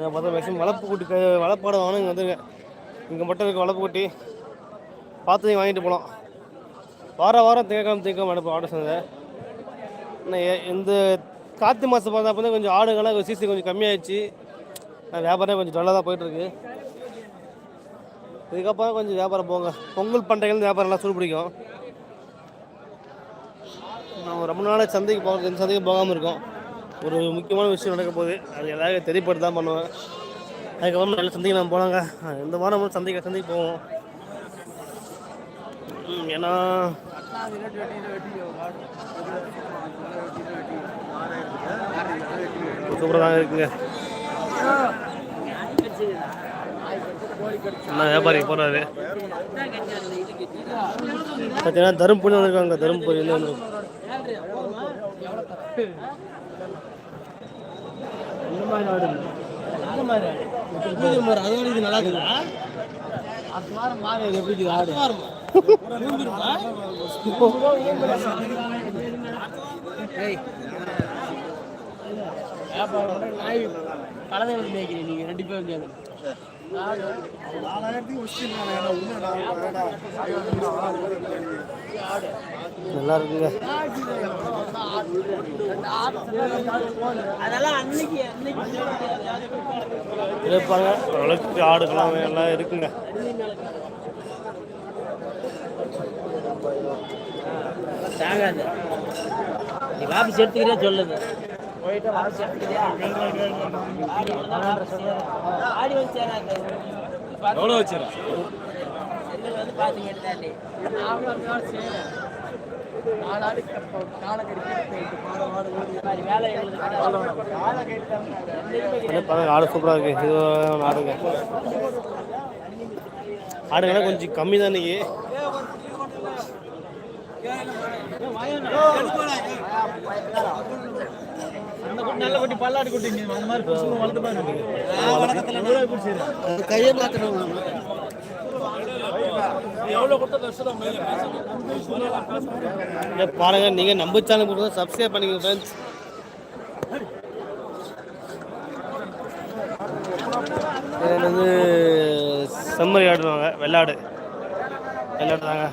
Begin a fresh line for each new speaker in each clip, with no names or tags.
பார்த்தா மேக்ஸிமம் வளர்ப்பு குட்டி வளர்ப்பாடு வாங்கணும் இங்கே வந்துருங்க இங்கே மட்டும் இருக்க வளர்ப்பு குட்டி. பார்த்து வாங்கிட்டு போகலாம் வார வாரம் திங்கக்கிழமை திங்கக்கிழமை அனுப்ப ஆர்டர் சந்தை ஆனால் இந்த கார்த்திகை மாதம் பார்த்தா அப்போ கொஞ்சம் ஆடுங்கள்லாம் சீசன் கொஞ்சம் கம்மியாகிடுச்சு வியாபாரம் கொஞ்சம் டல்லாக தான் போயிட்டுருக்கு. இதுக்கப்புறம் கொஞ்சம் வியாபாரம் போங்க. பொங்கல் பண்டிகைகள் வியாபாரம் நல்லா சூடு பிடிக்கும். நான் ரொம்ப நாளாக சந்தைக்கு போக எந்த சந்தைக்கு போகாமல் இருக்கோம். ஒரு முக்கியமான விஷயம் நடக்க போகுது. அது எல்லாரும் தெரியப்பட்டு தான் பண்ணுவேன். அதுக்கப்புறம் நல்ல சந்தைக்கு நம்ம போனாங்க இந்த வாரம் சந்தைக்கு சந்தைக்கு போவோம். ஏன்னா சூப்பராக தாங்க இருக்குங்க. நான் வியாபாரி போறாரு. பார்த்தீங்கன்னா தருமபுரி வந்திருக்காங்க. தருமபுரியில வந்து அதோட இது நல்லா இருக்குதா?
நீங்க ரெண்டு பேரும்
நல்லா இருக்குங்க
அதெல்லாம் அன்னைக்கு அன்னைக்கு
இருப்பாங்க ஓரளவுக்கு ஆடுகளாம் எல்லாம் இருக்குங்க
தாங்காது நீ வாபஸ் எடுத்துக்கிறியா சொல்லுது போயிட்டு வாபஸ் எடுத்துக்கிறியா ஆடி வந்து சேராது எவ்வளோ வச்சிரு வந்து வேலை
அப்படியே பாருங்க ஆடு சூப்பராக இருக்கு. இது ஆடுங்க. கொஞ்சம் கம்மி தான் இன்னைக்கு.
நல்ல குட்டி பல்லாடி குட்டி அந்த மாதிரி புதுசு வளர்த்து பாருங்க.
கையை மாற்றணும் பாருங்க நீங்க நம்ம சேனல் சப்ஸ்கிரைப் பண்ணிக்கோங்க ஃப்ரெண்ட்ஸ் வந்து செம்மறி ஆடுவாங்க வெள்ளாடு. வெள்ளாடு தாங்க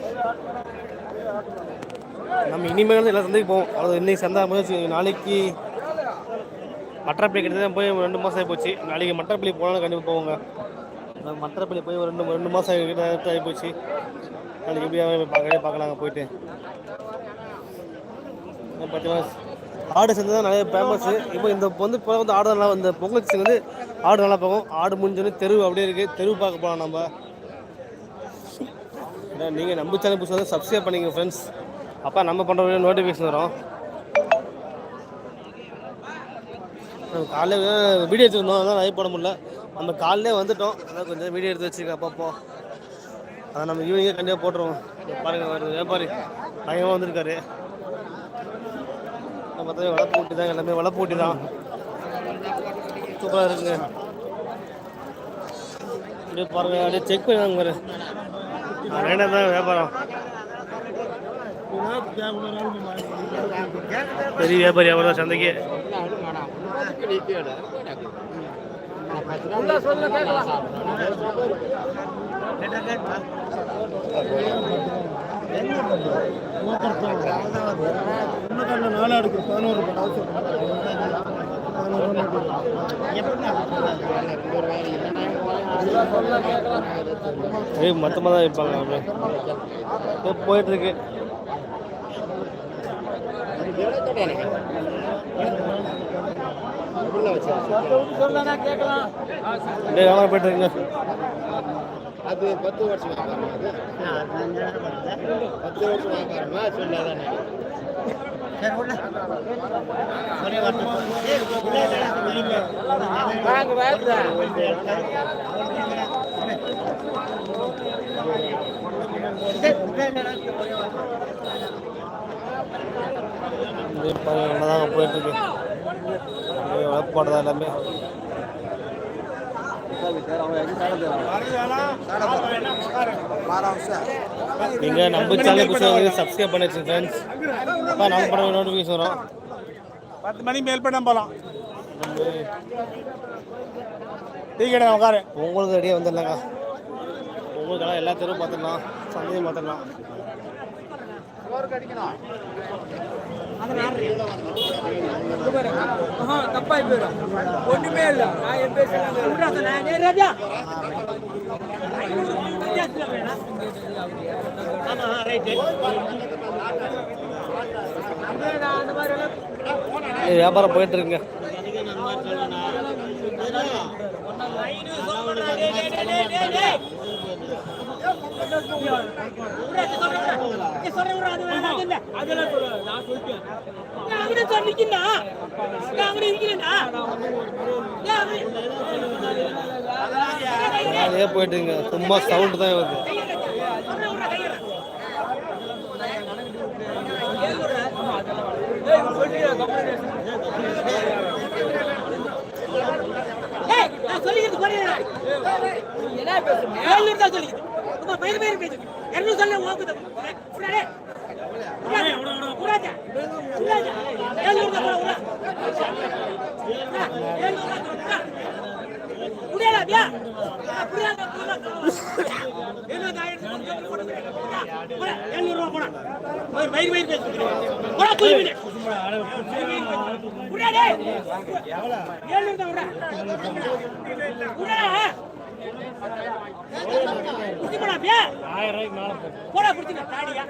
நம்ம இனிமேல் எல்லா சந்தைக்கு போவோம். அது இன்னைக்கு சந்தை நாளைக்கு மற்றப்பள்ளி கிட்ட போய் ரெண்டு மாதம் ஆகி போச்சு நாளைக்கு மற்றப்பள்ளி போனாலும் கண்டிப்பாக போவோங்க. மற்றப்பள்ளி போய் ஒரு ரெண்டு ரெண்டு மாதம் கிட்ட ஆகி போச்சு நாளைக்கு எப்படியா பார்க்கவே பார்க்கலாங்க போயிட்டு. பார்த்தீங்கன்னா ஆடு சேர்ந்து தான் நிறைய ஃபேமஸ்ஸு இப்போ இந்த இப்போ வந்து இப்போ வந்து ஆடு நல்லா இந்த பொங்கல் சீசன் வந்து ஆடு நல்லா பார்க்கும். ஆடு முடிஞ்சோடனே தெரு அப்படியே இருக்குது தெரு பார்க்க போகலாம் நம்ம. நீங்கள் நம்ம சேனல் புதுசாக வந்து சப்ஸ்கிரைப் பண்ணிங்க ஃப்ரெண்ட்ஸ் அப்போ நம்ம பண்ணுற நோட்டிஃபிகேஷன் வரும் நம்ம காலைல வீடியோ எடுத்துருந்தோம். அதான் லைவ் போட முடியல. நம்ம காலையிலே வந்துட்டோம். அதான் கொஞ்சம் வீடியோ எடுத்து வச்சுருக்கேன். அப்பப்போ அதை நம்ம ஈவினிங்கே கண்டிப்பாக போட்டுருவோம். பாருங்கள் பாருங்க வருது வியாபாரி பயமாக வந்திருக்காரு. மற்றபடி வளர்ப்பு ஊட்டி தான். எல்லாமே வளர்ப்பு ஊட்டி தான். சூப்பராக இருக்குங்க. அப்படியே பாருங்கள் அப்படியே செக் பண்ணி வாங்க பாரு ரெண்டாம் தான் வியாபாரம். பெரிய வியாபாரி அவர் தான் சந்தைக்கு.
நாலாடுக்கு பதினோரு
மொத்தமாக தான் இருப்பாங்க போயிட்டு இருக்கு வியாபாரம் போயிட்டு இருக்குங்க
அது பத்து வருஷம் வியாபாரமா அது. பத்து வருஷம் சொல்லாதானே.
தான் போயிட்டு இருக்கு அப்படியே வளர்ப்பாடு தான் எல்லாமே. நீங்கள் நம்ம சேனல் புதுசாக சப்ஸ்கிரைப் பண்ணி வச்சுங்க ஃப்ரெண்ட்ஸ் அப்போ நாங்கள் படம் நோட்டிஃபிகேஷன் வரும்.
பத்து மணி மேல் பண்ண போலாம். டீ கடை உட்காரு.
உங்களுக்கு ரெடியாக வந்துடலாங்க. உங்களுக்கெல்லாம் எல்லா தெருவும் பார்த்துடலாம் சந்தையும் பார்த்துடலாம்.
தப்பாய் போயிடும் ஒண்ணுமே இல்ல நான் என் பேசுறேன்
வியாபாரம் போயிட்டு இருக்குங்க. அதே போயிட்டுங்க சும்மா சவுண்ட் தான் வருது
சொல்லிக்கிறது குறையா என்ன பேசுறீங்க ஏழ்நூறு தான் சொல்லிக்கிறது ரொம்ப பயிர் பயிர் பேசுங்க இரநூறு சொல்ல ஓகுது உடனே. ஏழ்நூறு தான் போல முடியலாதியா ஏழ்நூறு ரூபா போனா பயிர் பயிர் பேசுங்க போடா தூய்மை முடியாதே ஏழ்நூறு தான் விட. குடிச்சு போடா. பியா
ஆயிரம் ரூபாய்க்கு மேலே
போடா குடிச்சு தாடியா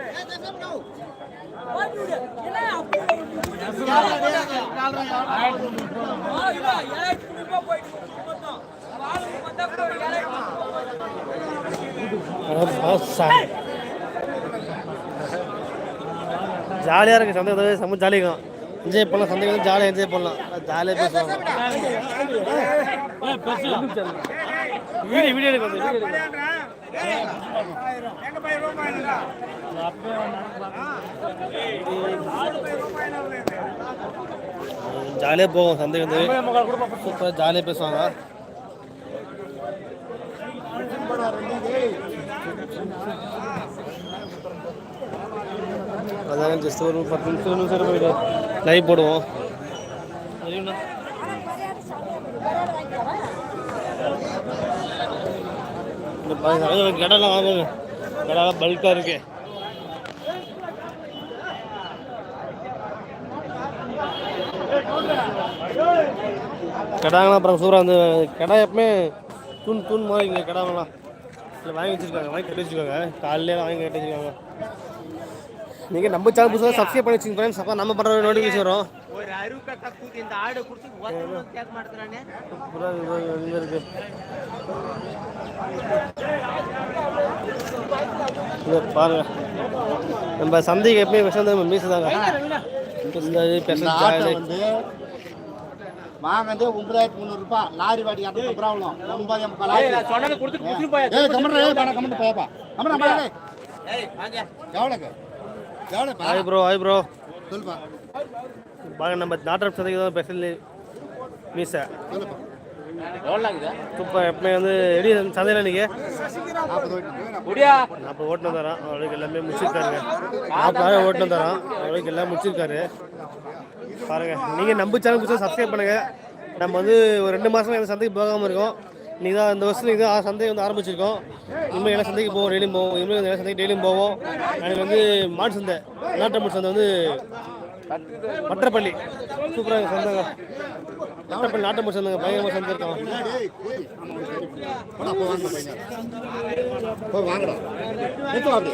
ஜாலியாக இருக்கு சந்தை வந்து செம்ம ஜாலியாக இருக்கும் என்ஜாய் பண்ணலாம். சந்தைக்கு வந்து ஜாலியாக என்ஜாய் பண்ணலாம் ஜாலியாக பேசுவாங்க வீடியோ வீடியோ எடுக்க ஜாலியாக போவோம் சந்தை வந்து. சூப்பராக ஜாலியாக பேசுவாங்க. அதான் ஜஸ்ட் ஒரு பத்து நிமிஷம் நிமிஷம் லைவ் போடுவோம். இந்த கடலாம் வாங்குங்க. கடலாம் பல்காக இருக்கு. கடாங்களாம் அப்புறம் சூறாக வந்து கடை எப்பவுமே தூண் தூண் மாதிரி இங்கே கடாங்களாம் இல்லை வாங்கி வச்சுருக்காங்க வாங்கி கட்டி வச்சுருக்காங்க. காலையில வாங்கி கட்டி வச்சுருக்காங்க. நீங்கள் நம்ம சேனல் புதுசாக சப்ஸ்கிரைப் பண்ணி வச்சுங்க ஃப்ரெண்ட்ஸ் அப்போ நம்ம பண்ணுற நோட்டிஃபிகேஷன் வரும்.
ஒரு அருவு கட்ட இந்த ஆடு குடுத்து
புறா இது பாருங்க. நம்ம சந்தைக்கு எப்பயும் விஷம் நம்ம மீசு தாங்க.
இந்த ஆட்டை வந்து வாங்கந்து ஒன்பதாயிரத்தி முந்நூறு ரூபாய் லாரி வாடி ப்ராப்ளம் ஒன்பது முக்கால் ஆயிரத்தி
சொன்னதை கொடுத்து குடுத்துட்டு போய்?
ஏய் கம்மன் ஏய் பாடா கம்மன் போயப்பா. எவ்வளோக்கு
ஹாய் ப்ரோ ஹாய் ப்ரோ
சொல்லுப்பா.
பாருங்க நம்ம நாட்டம் சந்தைக்கு தான் ஸ்பெஷல் மீசை.
சொல்லுப்பா.
சூப்பர் எப்பவுமே வந்து எப்படி சந்தையில் நீங்கள்
நாற்பது
ஓட்டுனு தரோம் அவளுக்கு எல்லாமே முடிச்சிருக்காருங்க நாற்பதாயிரம் ஓட்டுனு தரோம் அவளுக்கு எல்லாம் முடிச்சிருக்காரு. பாருங்க. நீங்கள் நம்ம சேனல் புதுசாக சப்ஸ்கிரைப் பண்ணுங்க. நம்ம வந்து ஒரு ரெண்டு மாதம் எந்த சந்தைக்கு போகாமல் இருக்கோம். இன்னைக்கு தான் இந்த வருஷம் இது சந்தை வந்து ஆரம்பிச்சிருக்கோம். இனிமேல் எல்லா சந்தைக்கு போவோம் டெய்லியும் போவோம். இனிமேல் எல்லா சந்தைக்கு டெய்லியும் போவோம். எனக்கு வந்து மாட்டு சந்தை நாட்டு மாட்டு சந்தை வந்து மட்டப்பள்ளி சூப்பராக சந்தைங்க மட்டப்பள்ளி நாட்டு மாட்டு சந்தைங்க பயங்கரமாக சந்தை இருக்கான்
டேய் கூதி போடா போ வாங்க பையன். போ வாங்கடா. நிறுத்து அப்படி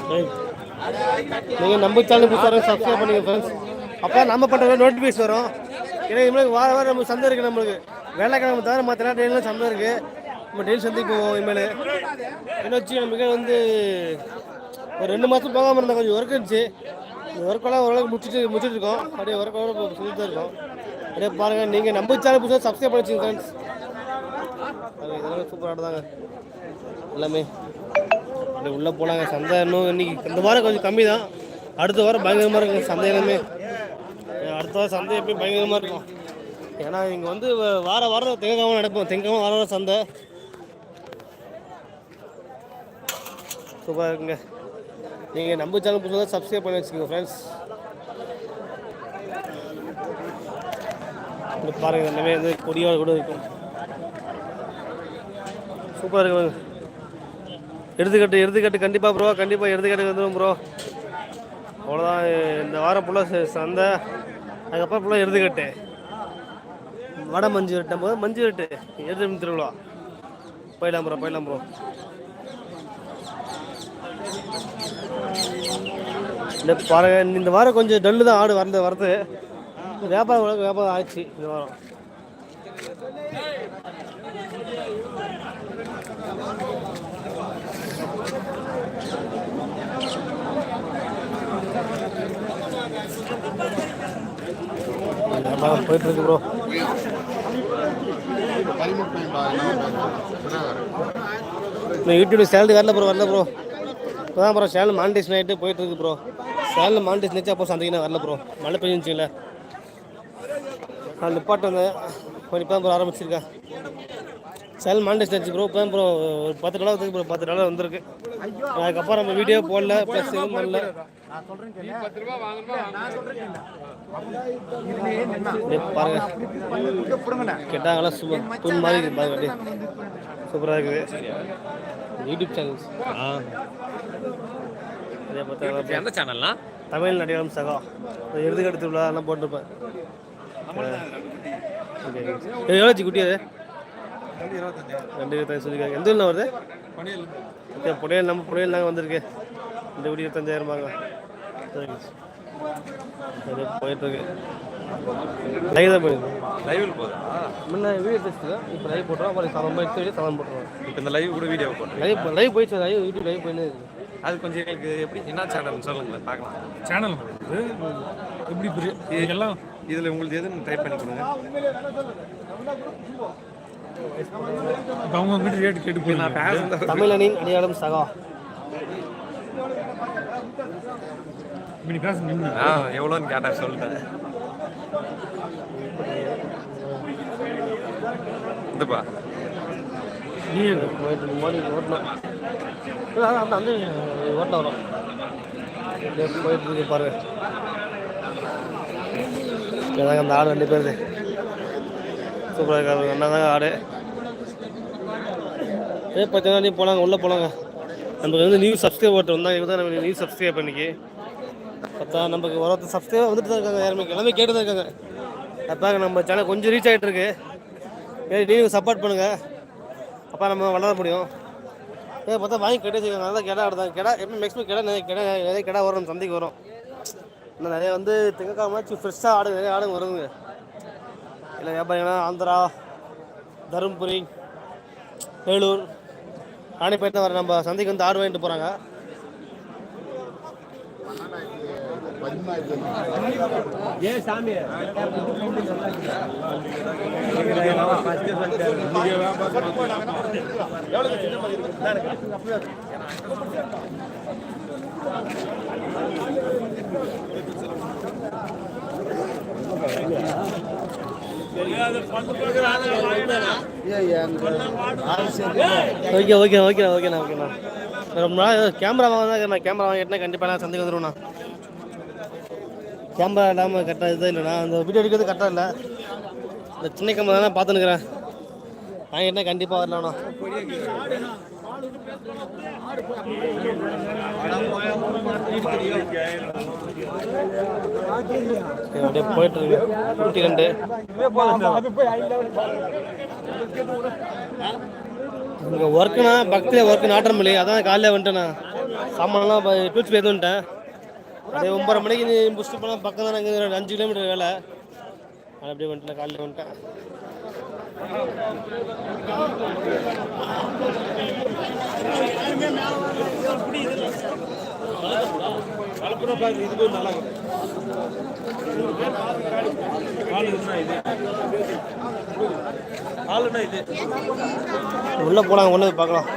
நீங்கள் நம்ம சேனல் புதுசாக சப்ஸ்கிரைப் பண்ணுங்க ஃப்ரெண்ட்ஸ் அப்போ நம்ம பண்ணுற நோட்டிஃபிகேஷன் வரும். ஏன்னா இனிமேல் வார வாரம் நம்ம சந்தை இருக்குது நம்மளுக்கு. வேலைக்கிழமை தவிர மற்ற நேரம் டெய்லியும் சந்தை இருக்குது நம்ம டெய்லி சந்தைக்கு போவோம் இனிமேல். என்ன வச்சு நமக்கு வந்து ஒரு ரெண்டு மாதம் போகாமல் இருந்தால் கொஞ்சம் ஒர்க் இருந்துச்சு. ஒர்க்கெல்லாம் ஓரளவுக்கு முடிச்சுட்டு முடிச்சுட்டு இருக்கோம் அப்படியே ஒர்க்கோட சொல்லிட்டு தான் இருக்கோம். அப்படியே பாருங்கள் நீங்கள் நம்ம சேனல் புதுசாக சப்ஸ்கிரைப் பண்ணி வச்சுங்க ஃப்ரெண்ட்ஸ் இதெல்லாம் சூப்பராக தாங்க எல்லாமே. அப்படியே உள்ளே போனாங்க சந்தை இன்னும் இன்னைக்கு இந்த வாரம் கொஞ்சம் கம்மி தான் அடுத்த வாரம் பயங்கரமாக இருக்கும் சந்தை எல்லாமே. அடுத்த வாரம் சந்தை எப்பயும் பயங்கரமாக இருக்கும். ஏன்னா இங்கே வந்து வார வாரம் திங்கக்கிழமை நடப்போம் திங்கக்கிழமை வார வாரம் சந்தை. சூப்பராக இருக்குங்க. நீங்கள் நம்ம சேனல் புதுசாக சப்ஸ்கிரைப் பண்ணி வச்சுக்கோங்க ஃப்ரெண்ட்ஸ் பாருங்கள் எல்லாமே வந்து கொடியாக கூட இருக்கும். சூப்பராக இருக்கு எடுத்துக்கட்டு எடுத்துக்கட்டு கண்டிப்பாக ப்ரோ கண்டிப்பாக எடுத்துக்கட்டு வந்துடும் ப்ரோ அவ்வளோதான் இந்த வாரம் ஃபுல்லாக சந்தை. அதுக்கப்புறம் ஃபுல்லாக எடுத்துக்கட்டு. வடை மஞ்சு விரட்டும் போது மஞ்சு விரட்டு. எதிர்ப்பு திருவிழா. போயிடலாம் ப்ரோ போயிடலாம் ப்ரோ இந்த பாருங்க இந்த வாரம் கொஞ்சம் டல்லு தான் ஆடு வரது வரது வியாபாரம் உலக வியாபாரம் ஆயிடுச்சு இந்த வாரம். போயிட்டு இருக்கு ப்ரோ இந்த யூடியூப்ல சேலரி வரல ப்ரோ வரல ப்ரோ இப்போ தான் ப்ரோ சேனல் மானிட்டேஷன் ஆகிட்டு போயிட்டு இருக்கு ப்ரோ சேனல் மாண்டேஷன் வச்சு அப்போ சந்தைக்கு வரல ப்ரோ மழை பெஞ்சுச்சுங்கள நான் நிப்பாட்டு வந்தேன். கொஞ்சம் இப்போ ப்ரோ ஆரம்பிச்சிருக்கேன். சேனல் மாண்டேஷன் ஆச்சு ப்ரோ இப்போ தான் ப்ரோ ஒரு பத்து டாலர் வந்து ப்ரோ பத்து டாலர் வந்திருக்கு. அதுக்கப்புறம் நம்ம வீடியோ போடல ப்ளஸ் எதுவும் பண்ணல. அப்படியே பாருங்க. கேட்டாங்களா சூப்பர் மாதிரி இருக்குது பாருங்க சூப்பராக இருக்குது. யூடியூப் சேனல்ஸ் இதே பார்த்தா
எந்த சேனல்னா
தமிழ் நடிகரம் சகா. எழுதுகட்டு திருவிழா எல்லாம் போட்டிருப்பேன். ஓகே எவ்வளோ குட்டி அது? ரெண்டு இருபத்தஞ்சு. சொல்லியிருக்காங்க. எந்த ஊரில் வருது? ஓகே புடையல் நம்ம புடையல் நாங்கள் வந்திருக்கு. இந்த குட்டி இருபத்தஞ்சாயிரம் ரூபாங்க சரிங்க அது போயிட்டுருக்கு. லைவ் தான் போயிருக்கு.
லைவில் போதா
முன்ன வீடியோ டெஸ்ட்டு இப்போ லைவ் போட்டுருவோம். அப்புறம் சமம் எடுத்து வீடியோ சமம் போட்டுருவோம்.
இப்போ இந்த லைவ் கூட வீடியோ போடுறேன்
லைவ் லைவ் போயிடுச்சு லைவ் யூடியூப் லைவ் போயின்னு இருக்கு.
அது கொஞ்சம் எங்களுக்கு எப்படி என்ன சேனல் சொல்லுங்களேன் பார்க்கலாம்.
சேனல் இது எப்படி புரியும் இதெல்லாம்
இதில் உங்களுக்கு எதுன்னு டைப் பண்ணி கொடுங்க.
அவங்க கிட்ட ரேட் கேட்டு போய்
நான் பேசுறது
தமிழனின் அடையாளம் சகா.
இப்படி பேச நின்று
ஆ எவ்வளோன்னு கேட்டார் சொல்லிட்டேன். இதுப்பா
நீ எங்க?
போயிட்டு மாதிரி ஓட்டணும் அந்த அந்த ஓட்டில் வரும். போயிட்டு இருக்கு பாரு இதாங்க அந்த ஆடு ரெண்டு பேருது. சூப்பராக இருக்காரு என்ன தாங்க ஆடு. ஏ பத்து நீ போலாங்க உள்ளே போலாங்க. நமக்கு வந்து நியூ சப்ஸ்கிரைப் ஓட்டு வந்தாங்க. இவங்க தான் நம்ம நியூ சப்ஸ்கிரைப் பண்ணிக்கு பார்த்தா நமக்கு ஒருத்தர் சப்ஸ்கிரைப் வந்துட்டு தான் இருக்காங்க. யாருமே எல்லாமே கேட்டு தான் இருக்காங்க. அப்பாங்க நம்ம சேனல் கொஞ்சம் ரீச் ஆகிட்டு இருக்கு. நீங்கள் சப்போர்ட் பண்ணுங்கள் அப்போ நம்ம வளர முடியும். ஏ பார்த்தா வாங்கி கெட்டே செய்வாங்க நல்லா கிடா ஆடுதான். கிடா எப்போ மேக்ஸிமம் கிடா நிறைய கிடா நிறைய கிடா வரும். சந்தைக்கு வரும். இன்னும் நிறைய வந்து திங்கக்காமச்சு ஃப்ரெஷ்ஷாக ஆடு நிறைய ஆடுங்க வருதுங்க இல்லை வியாபாரிங்கன்னா ஆந்திரா தருமபுரி வேலூர் ராணிப்பேட்டை வர நம்ம சந்தைக்கு வந்து ஆடு வாங்கிட்டு போகிறாங்க ஓகே ஓகே ஓகே ஓகேண்ணா ஓகேண்ணா ரொம்ப நாள் கேமரா வாங்க கேமரா வாங்கிட்டேன்னா கண்டிப்பாக நான் சந்தைக்கு வந்துடுவேண்ணா கேமரா இல்லாமல் கரெக்டாக இது இல்லைண்ணா அந்த வீடியோ எடுக்கிறது கரெக்டாக இல்லை. இந்த சின்ன கேமரா தான் பார்த்துன்னுக்குறேன். என்ன கண்டிப்பாக வரலண்ணா அப்படியே போயிட்டு இருக்கு. நூற்றி ரெண்டு. இங்கே ஒர்க்குனா பக்கத்தில் ஒர்க்கு அதான் காலையில் வந்துட்டேண்ணா சாமான்லாம் டூச்சு போய் வந்துட்டேன். அப்படியே ஒன்பது மணிக்கு நீ புஷ்டு போனால் பக்கம் தான் அஞ்சு கிலோமீட்டர் வேலை. அது அப்படியே வந்துட்டேன் காலையில் வந்துட்டேன். உள்ளே போகலாம் உள்ளே பார்க்கலாம்.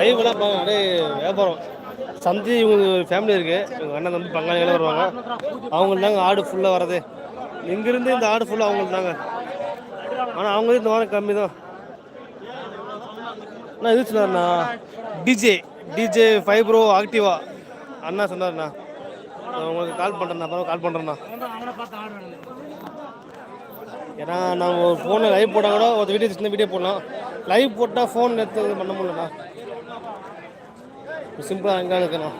லைவ்லாம் பார்க்கலாம். அப்படியே வியாபாரம். சந்தி இவங்க ஃபேமிலி இருக்குது எங்கள் அண்ணன் தம்பி பங்காளிகளும் வருவாங்க. அவங்களுக்கு தாங்க ஆடு ஃபுல்லாக வர்றது. இங்கேருந்து இந்த ஆடு ஃபுல்லாக அவங்களுக்கு தாங்க ஆனால் அவங்களும் இந்த வாரம் கம்மி தான் அண்ணா இது சொன்னார்ண்ணா? டிஜே டிஜே ஃபைப்ரோ ஆக்டிவா அண்ணா சொன்னார்ண்ணா. உங்களுக்கு கால் பண்ணுறேண்ணா அப்புறம் கால் பண்ணுறேண்ணா ஏன்னா நான் ஒரு ஃபோனில் லைவ் போட்டால் கூட ஒரு வீடியோ சின்ன வீடியோ போடலாம். லைவ் போட்டால் ஃபோன் எடுத்து பண்ண முடியலண்ணா. சிம்பிளாக அங்கே இருக்கணும்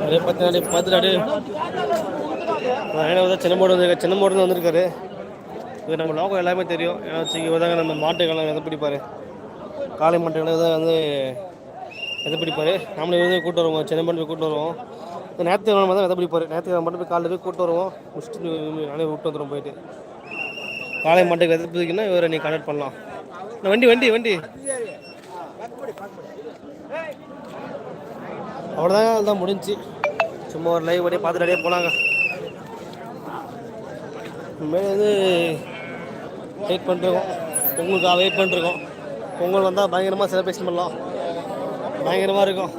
அப்படியே பார்த்து பார்த்துட்டு அப்படியே சின்ன மோடு வந்து சின்ன மோடு வந்திருக்காரு இது நம்ம லோகம் எல்லாமே தெரியும். ஏன்னா வச்சு இவர் தாங்க நம்ம மாட்டுக்கெல்லாம் எதை பிடிப்பார்? காளை மாட்டுக்கெல்லாம் தான் வந்து எதை பிடிப்பார்? நம்மளே வந்து கூப்பிட்டு வருவோம் சின்ன மோடு போய் கூட்டு வருவோம். ஞாயிற்றுக்கிழமை தான் எதை பிடிப்பார் ஞாயிற்றுக்கிழமை மட்டும் போய் காலையில் போய் கூட்டு வருவோம். முடிச்சுட்டு நானே விட்டு வந்துடும் போயிட்டு. காலை மாட்டுக்கு விதை பிடிக்குன்னா இவரை நீ கனெக்ட் பண்ணலாம். இந்த வண்டி வண்டி வண்டி. அவ்வளோதாங்க அதுதான் முடிஞ்சுச்சு சும்மா ஒரு லைவ் அப்படியே பார்த்துட்டு அப்படியே போனாங்க இனிமேல் வந்து வெயிட் பண்ணிருக்கோம் பொங்கலுக்காக வெயிட் பண்ணிருக்கோம் பொங்கல் வந்தால் பயங்கரமாக செலிப்ரேஷன் பண்ணலாம். பயங்கரமாக இருக்கும்.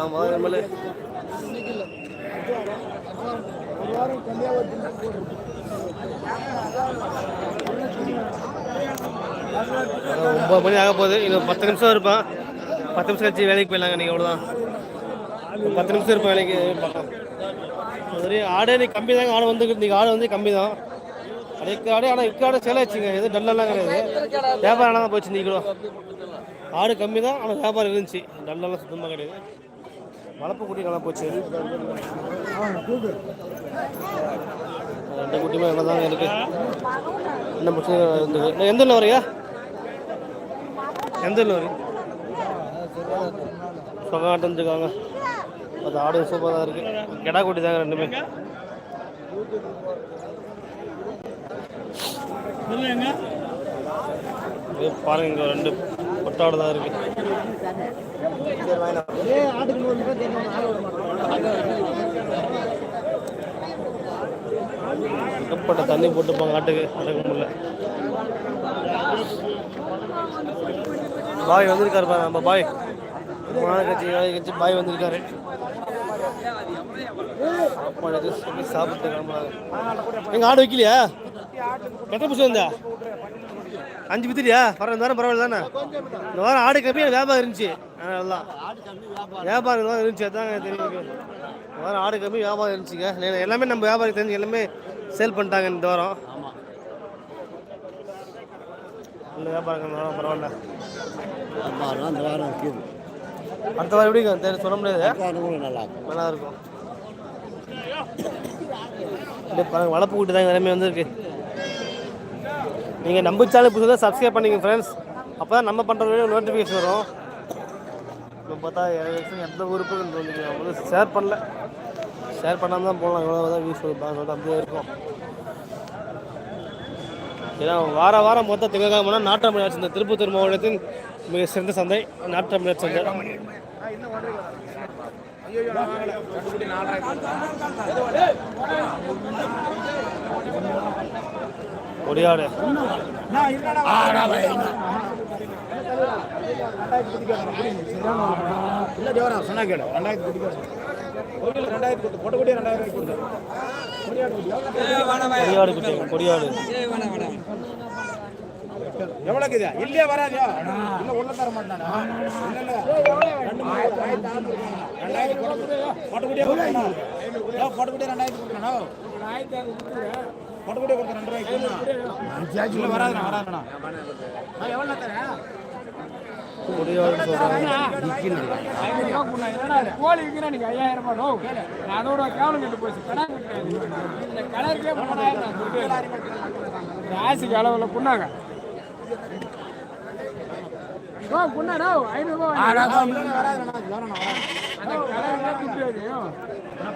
ஆமாம் ஒம்பது மணி ஆக போகுது. இன்னும் பத்து நிமிஷம் இருப்பேன் பத்து நிமிஷம் கழிச்சு வேலைக்கு போயிடலாங்க நீங்கள் அவ்வளோதான் பத்து நிமிஷம் இருப்பேன் வேலைக்கு. பார்க்கலாம் சரி ஆடே நீ கம்மி தாங்க ஆடு வந்து நீங்கள் ஆடு வந்து கம்மி தான் அதுக்கு ஆடு ஆனால் இக்கு ஆடு சேலை வச்சுங்க எதுவும் டல்லெல்லாம் கிடையாது. வியாபாரம் ஆனால் தான் போச்சு நீங்களும் ஆடு கம்மி தான் ஆனால் வியாபாரம் இருந்துச்சு. டல்லெல்லாம் சுத்தமாக கிடையாது. வளர்ப்பு குட்டி நல்லா போச்சு. ரெண்டு குட்டியுமே நல்லா தாங்க இருக்கு. என்ன பிரச்சனை இருந்தது எந்த ஊர்ல வரையா எந்த ஊர்ல வரீங்க சொகாட்டம் இருக்காங்க அது ஆடு சூப்பராக தான் இருக்கு. கெடா குட்டி தாங்க ரெண்டுமே. பாருங்க இங்க ரெண்டு முட்டாடு தான் இருக்கு. ஏகப்பட்ட தண்ணி போட்டுப்பாங்க ஆட்டுக்கு அடக்க முடியல. பாய் வந்திருக்காரு பாரு நம்ம பாய். மான கட்சி வேலை கட்சி பாய் வந்திருக்காரு சாப்பிட்டு கிளம்புறாங்க எங்க ஆடு வைக்கலையா? கெட்ட புஷம் வந்தா? அஞ்சு வித்துட்டியா? பரவாயில்ல இந்த வாரம் பரவாயில்ல தானே? இந்த வாரம் ஆடு கம்மி வியாபாரம் இருந்துச்சு. அதெல்லாம் வியாபாரம் இந்த வாரம் இருந்துச்சு அதாங்க தெரியும் இந்த வாரம் ஆடு கம்மி வியாபாரம் இருந்துச்சுங்க. எல்லாமே நம்ம வியாபாரம் தெரிஞ்சு எல்லாமே சேல் பண்ணிட்டாங்க இந்த வாரம். நல்ல வியாபாரம் இந்த வாரம் பரவாயில்ல.
அந்த வாரம் இருக்குது
அடுத்த வாரம் எப்படி தெரியல சொல்ல முடியாது.
நல்லா இருக்கும்.
நல்லா இருக்கும் வளர்ப்பு கூட்டு தான் எல்லாமே வந்திருக்கு. நீங்கள் நம்ம சேனல் புதுசாக சப்ஸ்கிரைப் பண்ணிங்க ஃப்ரெண்ட்ஸ் அப்போ தான் நம்ம பண்ணுற வீடியோ நோட்டிஃபிகேஷன் வரும். இப்போ பார்த்தா எனக்கு எந்த ஊருக்கு வந்து ஷேர் பண்ணல. ஷேர் பண்ணாமல் தான் போகலாம். எவ்வளோ தான் வியூஸ் சொல்லிட்டு அப்படியே இருக்கும். ஏன்னா வார வாரம் மொத்த திங்கக்கிழமைனா நாட்டாமணி சந்தை திருப்பத்தூர் மாவட்டத்தின் மிக சிறந்த சந்தை நாட்டாமணி சந்தை. கொடியாடு கொடியாடு குட்டி கொடியாடு
எவ்வளோக்கு இது? இல்லையே வராதியோ இல்லை உள்ள தர மாட்டானா இல்லை ரெண்டாயிரத்தி போட்டுக்கிட்டே கொடுக்கணும் போட்டுக்கிட்டே ரெண்டாயிரத்தி கொடுக்கணும் போட்டுக்கிட்டே கொடுத்த ரெண்டு ரூபாய்க்கு இல்லை வராதுண்ணா வராதுண்ணா எவ்வளோ தரேன்
கோழி விற்கிறேன் நீங்க ஐயாயிரம் ரூபாய் நோ நான் அதோட கேவலம் கட்டு போச்சு கடை இந்த கலருக்கே மூணாயிரம் நான் அளவில் புண்ணாங்க புண்ணா ஐநூறுபா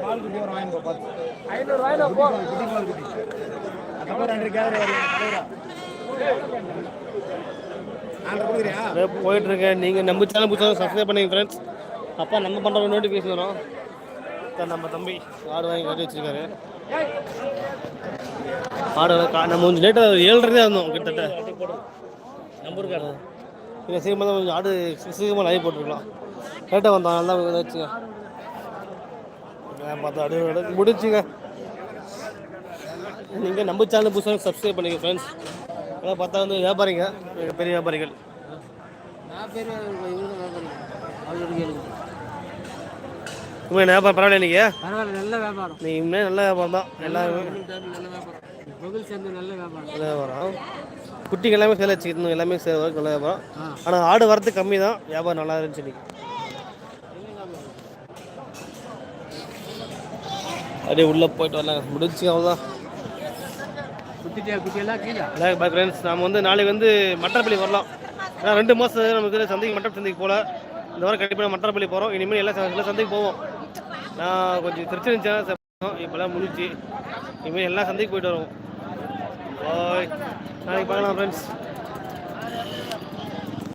பால் குட்டி ஒரு வாங்கி பார்த்து
ஐநூறு ரூபாயில போ
குட்டி பால் குட்டி அதுக்கப்புறம் ரெண்டு கேதர் வருது தலைவரா நாலரை கொடுக்குறியா
அப்படியே போயிட்டு இருக்கேன் நீங்கள் நம்ம சேனல் புதுசாக சப்ஸ்கிரைப் பண்ணிங்க ஃப்ரெண்ட்ஸ் அப்போ நம்ம பண்ணுற நோட்டிஃபிகேஷன் வரும். சார் நம்ம தம்பி ஆடு வாங்கி கட்டி வச்சிருக்காரு. ஆடு நம்ம கொஞ்சம் லேட்டாக ஏழரை இருந்தோம் கிட்டத்தட்ட. நம்பர் கார்டு இல்லை சீக்கிரமாக தான் கொஞ்சம் ஆடு சீக்கிரமாக லைவ் போட்டுருக்கலாம். லேட்டாக வந்தோம் நல்லா வச்சுங்க பார்த்தா முடிச்சுங்க. நீங்கள் நம்ம சேனல் புதுசாக சப்ஸ்கிரைப் பண்ணிங்க ஃப்ரெண்ட்ஸ் எல்லாம் பார்த்தா வந்து வியாபாரிங்க பெரிய வியாபாரிகள். உண்மை வியாபாரம்? பரவாயில்ல இன்னைக்கு?
பரவாயில்ல நல்ல வியாபாரம்.
நீ இனிமேல் நல்ல வியாபாரம் தான். எல்லாருமே
நல்ல வியாபாரம்.
குட்டிங்க எல்லாமே சேல் வச்சுக்கணும் எல்லாமே சேல் நல்ல வியாபாரம். ஆனால் ஆடு வரது கம்மி தான். வியாபாரம் நல்லா இருந்துச்சு இன்னைக்கு. அப்படியே உள்ளே போயிட்டு வரலாம். முடிச்சு அவ்வளோதான் பாய் ஃப்ரெண்ட்ஸ் நாம் வந்து நாளைக்கு வந்து மட்டப்பள்ளி வரலாம். ஏன்னா ரெண்டு மாதம் நமக்கு சந்தைக்கு மட்டம் சந்தைக்கு போகல இந்த வாரம் கண்டிப்பாக மட்டப்பள்ளி போகிறோம் இனிமேல் எல்லா எல்லா சந்தைக்கு போவோம். நான் கொஞ்சம் திருச்சி இருந்துச்சேன் இப்போலாம் முடிச்சு இனிமேல் எல்லா சந்தைக்கு போயிட்டு வருவோம். பாய் நாளைக்கு பார்க்கலாம் ஃப்ரெண்ட்ஸ்